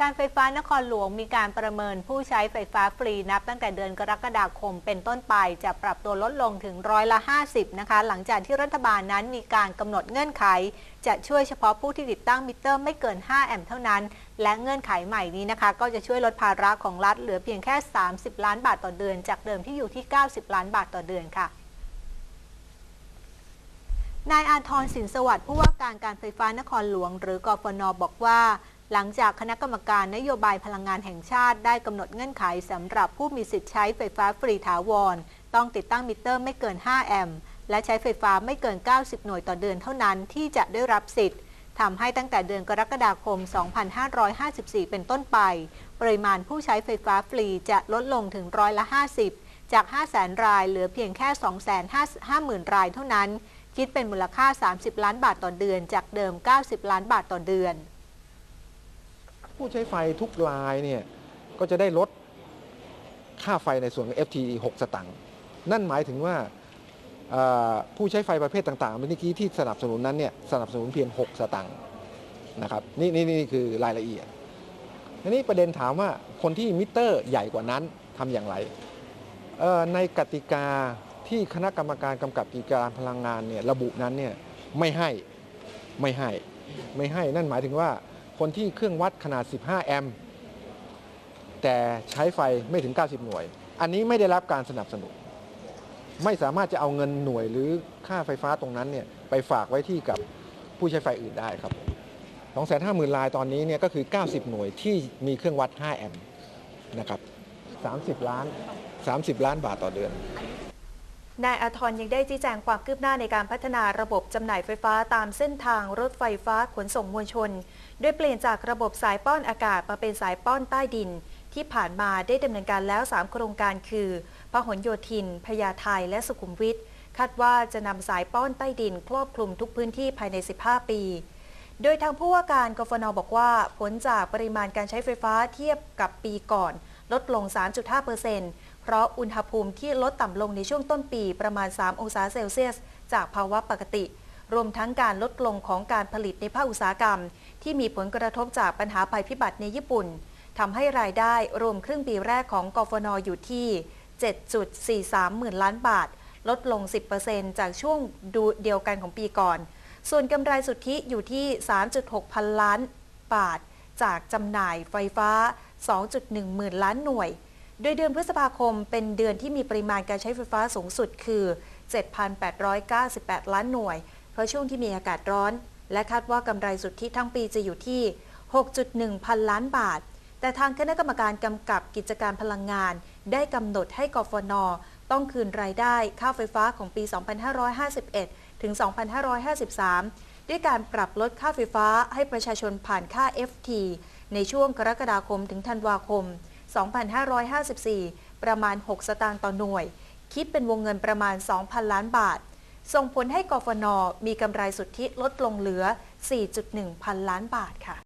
การไฟฟ้านครหลวงมีการประเมินผู้ใช้ไฟฟ้าฟรีนับ ตั้งแต่เดือนกรกฎาคมเป็นต้นไป จะปรับตัวลดลงถึงร้อยละ 50 นะคะ หลังจากที่รัฐบาลนั้นมีการกำหนดเงื่อนไข จะช่วยเฉพาะผู้ที่ติดตั้งมิเตอร์ไม่เกิน 5 แอมป์เท่านั้น และเงื่อนไขใหม่นี้นะคะ ก็จะช่วยลดภาระของรัฐเหลือเพียงแค่ 30 ล้านบาทต่อเดือน จากเดิมที่อยู่ที่ 90 ล้านบาทต่อเดือนค่ะนายอาทรสินสวัสดิ์ผู้ว่าการการไฟฟ้านครหลวง หรือกฟนบอกว่า หลังจากคณะกรรมการนโยบายพลังงานแห่งชาติได้กำหนดเงื่อนไขสำหรับผู้มีสิทธิ์ใช้ไฟฟ้าฟรีถาวร ต้องติดตั้งมิเตอร์ไม่เกิน 5 แอมป์และใช้ไฟฟ้าไม่เกิน 90 หน่วยต่อเดือนเท่านั้นที่จะได้รับสิทธิ์ทำให้ตั้งแต่เดือนกรกฎาคม 2554 เป็นต้นไป ปริมาณผู้ใช้ไฟฟ้าฟรีจะลดลงถึงร้อยละ 50 จาก 5 0 0 0 0 0 รายเหลือเพียงแค่ 250,000 รายเท่านั้น คิดเป็นมูลค่า 30 ล้านบาทต่อเดือน จากเดิม 90 ล้านบาทต่อเดือน ผู้ใช้ไฟทุกรายเนี่ยก็จะได้ลดค่าไฟในส่วนของ FTE 6สตังค์นั่นหมายถึงว่าผู้ใช้ไฟประเภทต่างๆเมื่อกี้ที่สนับสนุนนั้นเนี่ยสนับสนุนเพียง 6 สตังค์นะครับนี่นี่นี่คือรายละเอียดทีนี้ประเด็นถามว่าคนที่มิเตอร์ใหญ่กว่านั้นทำอย่างไร ในกติกาที่คณะกรรมการกำกับกิจการพลังงานเนี่ยระบุนั้นเนี่ยไม่ให้ไม่ให้ไม่ให้นั่นหมายถึงว่า คนที่เครื่องวัดขนาด 15 แอมป์แต่ใช้ไฟไม่ถึง 90 หน่วย อันนี้ไม่ได้รับการสนับสนุน ไม่สามารถจะเอาเงินหน่วยหรือค่าไฟฟ้าตรงนั้นเนี่ยไปฝากไว้ที่กับผู้ใช้ไฟอื่นได้ครับ 250,000รายตอนนี้เนี่ยก็คือ 90 หน่วยที่มีเครื่องวัด 5 แอมป์นะครับ 30 ล้าน 30 ล้านบาทต่อเดือน นายอาทรยังได้ชี้แจงความคืบหน้าในการพัฒนาระบบจำหน่ายไฟฟ้าตามเส้นทางรถไฟฟ้าขนส่งมวลชน โดยเปลี่ยนจากระบบสายป้อนอากาศมาเป็นสายป้อนใต้ดิน ที่ผ่านมาได้ดำเนินการแล้ว 3 โครงการคือพหลโยธิน พญาไทและสุขุมวิทคาดว่าจะนำสายป้อนใต้ดินครอบคลุมทุกพื้นที่ภายใน 15 ปี โดยทางผู้ว่าการกฟนบอกว่า ผลจากปริมาณการใช้ไฟฟ้าเทียบกับปีก่อน ลดลง 3.5%เพราะอุณหภูมิที่ลดต่ำลงในช่วงต้นปีประมาณ 3 องศาเซลเซียส จากภาวะปกติ รวมทั้งการลดลงของการผลิตในภาคอุตสาหกรรม ที่มีผลกระทบจากปัญหาภัยพิบัติในญี่ปุ่นทำให้รายได้รวมครึ่งปีแรกของกฟนอยู่ที่ 7.43 หมื่นล้านบาท ลดลง 10%จากช่วงดูเดียวกันของปีก่อน ส่วนกำไรสุทธิอยู่ที่ 3.6 พันล้านบาท จากจำหน่ายไฟฟ้า 2.1 หมื่นล้านหน่วย โดยเดือนพฤษภาคมเป็นเดือนที่มีปริมาณการใช้ไฟฟ้าสูงสุดคือ 7,898 ล้านหน่วย เพราะช่วงที่มีอากาศร้อน และคาดว่ากำไรสุทธิทั้งปีจะอยู่ที่ 6.1 พันล้านบาท แต่ทางคณะกรรมการกำกับกิจการพลังงาน ได้กำหนดให้กฟน ต้องคืนรายได้ค่าไฟฟ้าของปี 2551 ถึง 2553ด้วยการปรับลดค่าไฟฟ้าให้ประชาชนผ่านค่า FT ในช่วงกรกฎาคมถึงธันวาคม 2554 ประมาณ 6 สตางค์ต่อหน่วย คิดเป็นวงเงินประมาณ 2,000 ล้านบาท ส่งผลให้กฟน มีกำไรสุทธิลดลงเหลือ 4.1 พันล้านบาทค่ะ